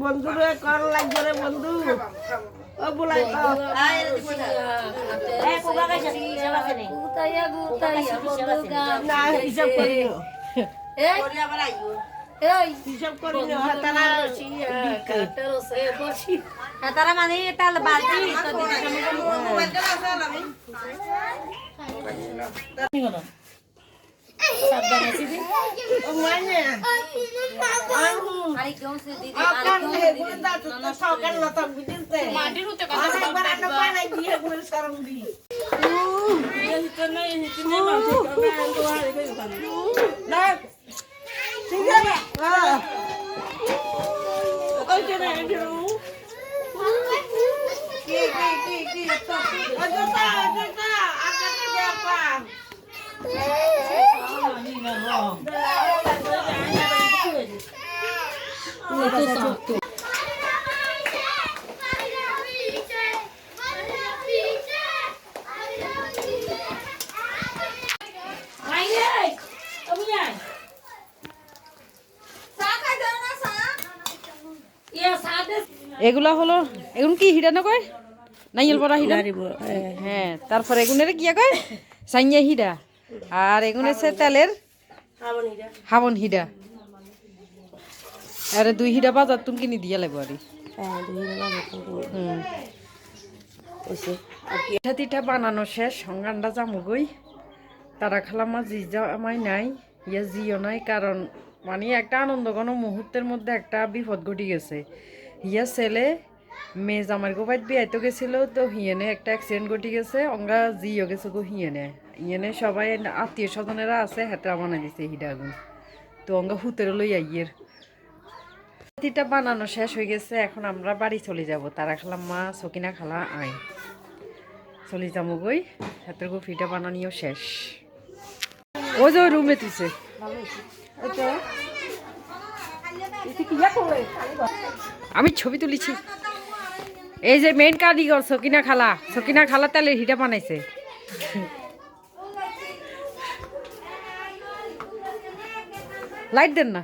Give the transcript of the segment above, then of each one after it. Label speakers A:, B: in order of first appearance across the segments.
A: বন্ধু রে কর লাগবে রে বন্ধু ও বলাই
B: এ
A: না হিসাব করি না।
C: এই
B: করে আবার আইও তারা মানে এটা
A: মানে মাটির হতে কথা একবার আন্ন পানাই দিয়ে গুলো সরম দি না ঠিক আছে হ্যাঁ ওই যে না কি কি কি কি অজতা অজতা আকাতে ব্যাপা
D: এগুলা হলো এগুন কি হিডা কয়? নাইয়েল পড়া হিডা হ্যাঁ তারপরে এগুনের কি কয়? সাইয়া হিডা আর এগুন আছে তেলের হাবন হিডা আরে দুই হিডা বাজার তুমি কিনে দিয়া লাগবো আরে। পিঠা তিঠা বানানো শেষ সংগানটা জামুগই তারা খালামা জি জামাই নাই ইয়া জিও নাই কারণ মানে একটা আনন্দঘন মুহূর্তের মধ্যে একটা বিপদ ঘটে গেছে। ইয়া ছেলে, মেয়ে জামার গোবাইত বিয়াইতে গেছিল, তো হিয়েনে একটা অ্যাক্সিডেন্ট ঘটে গেছে, অঙ্গা জিও গেছে গো হিয়েনে হিয়েনে সবাই আত্মীয় স্বজনেরা আছে হেতরা বানাই দিছে হিডাগুন তো অঙ্গা হুতের লই আইয়ের। হাতিটা বানানো শেষ হয়ে গেছে, এখন আমরা বাড়ি চলে যাব। তারা খালাম মা, সকিনা খালা, আই। চলে যাব গই হাতের গফিটা বানানিও শেষ। ও যে রুমে তুইছে আমি ছবি তুলিছি। এই যে মেইন কারিগর সকিনা খালা। সকিনা খালা তেলের হিটা বানাইছে। লাইট দেন না।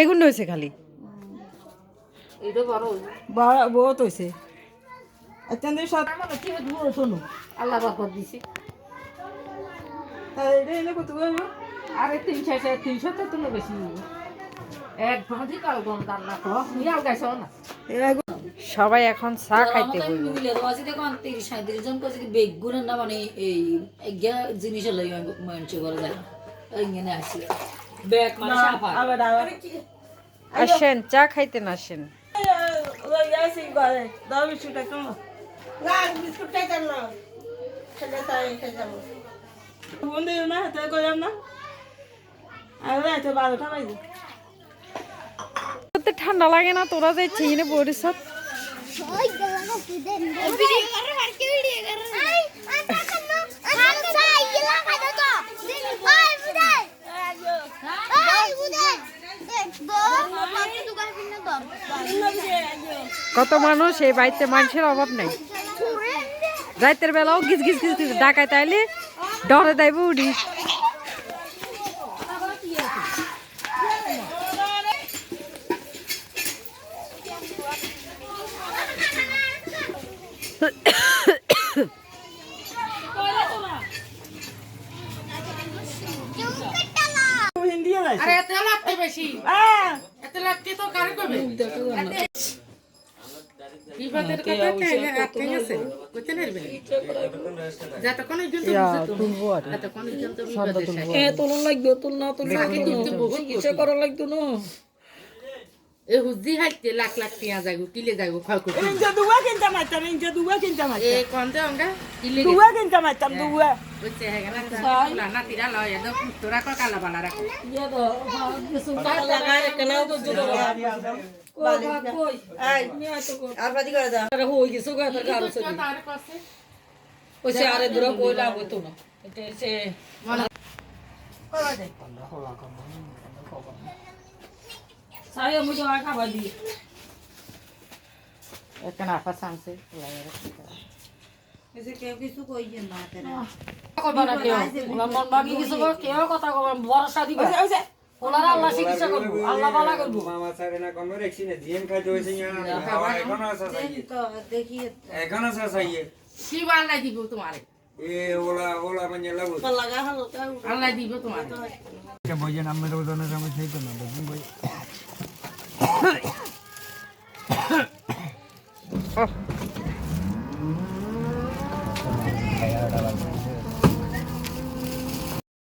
D: এগুলো হয়েছে খালি।
C: বড়
A: বহুত হয়েছে। আচ্ছা সব
C: কি দূর শোনো আল্লাহ দিছি
A: কত
C: আরে তিনশো তিনশো তো তুমি বেশি এক ভাজি কাল তো গাইছ না
D: সবাই এখন চা খাইতে
C: মিলে রোজি দেখুন তিরিশ সাঁত্রিশ জন করে যদি বেগুনের না মানে এই জিনিস লই করে যায় এখানে আসি ব্যাগ মানে সাফা
A: আবার আবার
D: আসেন চা খাইতে না আসেন
A: ওই আসি ঘরে দাও বিস্কুটটা কেমন না বিস্কুট খাইতাম না খেলে তাই খেয়ে বন্ধু না হাতে করলাম না। আর রাতে বারোটা বাজে।
D: ঠান্ডা লাগে না তোরা যে চিনে পড়িস। কত মানুষ এই বাড়িতে মানুষের অভাব নেই। রাতের বেলাও গিজ গিজ গিজ গিজ ডাকায় তাইলে ডরে দেব উড়ি
A: হিন্দি আছে
C: আরে এত লাগতে বেশি
A: আহ
C: এত লাগতে তো কারে করবে
E: বিপদের কথা চাইলে আটকে গেছে করতে পারবে যতক্ষণ পর্যন্ত বুঝে তুমি,
D: তুলবো আর
E: ততক্ষণ পর্যন্ত বিপদের শেষ।
C: এ তোলন লাগবে তোল না তোল চিকিৎসা করা লাগতো না।
E: এ হুজি হাইতে লাখ লাখ টিয়া যাইব কিলে যাইব ক্ষয় করতে
A: ইঞ্জে দুয়া কিনতে মারতাম ইঞ্জে দুয়া কিনতে
E: এ
A: মারতাম
E: কন্তে অঙ্গা কিলে
A: দুয়া কিনতে মারতাম দুয়া
E: হচ্ছে হ্যাঁ না না তিরা লয় একদম তোরা কর কালা বালা রাখো
C: ইয়া তো হ্যাঁ কিছু
A: লাগাই কেনাও তো
C: তো কই
A: আর বাদি করে দাও
C: আরে হই গেছে গো তার কারও সে
E: তার কাছে
C: ওই সে আরে দূরে কইলা হইতো না এটা সে সাই আমি তো আর খাবার দিই
E: এখানে
C: কইবা না কেউ মন বাকি কিছু কেউ কথা কইবা ভরসা দিবা ওলার আল্লাহ চিকিৎসা করব আল্লাহ বালা করব
F: মামা সারে না কম রেখছি না জিএম খাইতে হয়েছে এখন আছে সাইয়ে এখন আছে সাইয়ে
E: কি আল্লাহ দিব তোমারে
F: এ ওলা ওলা লাগু
E: আল্লাহ দিব তোমারে
F: ওজনের আমি সেই তো না বুঝুন ভাই あっ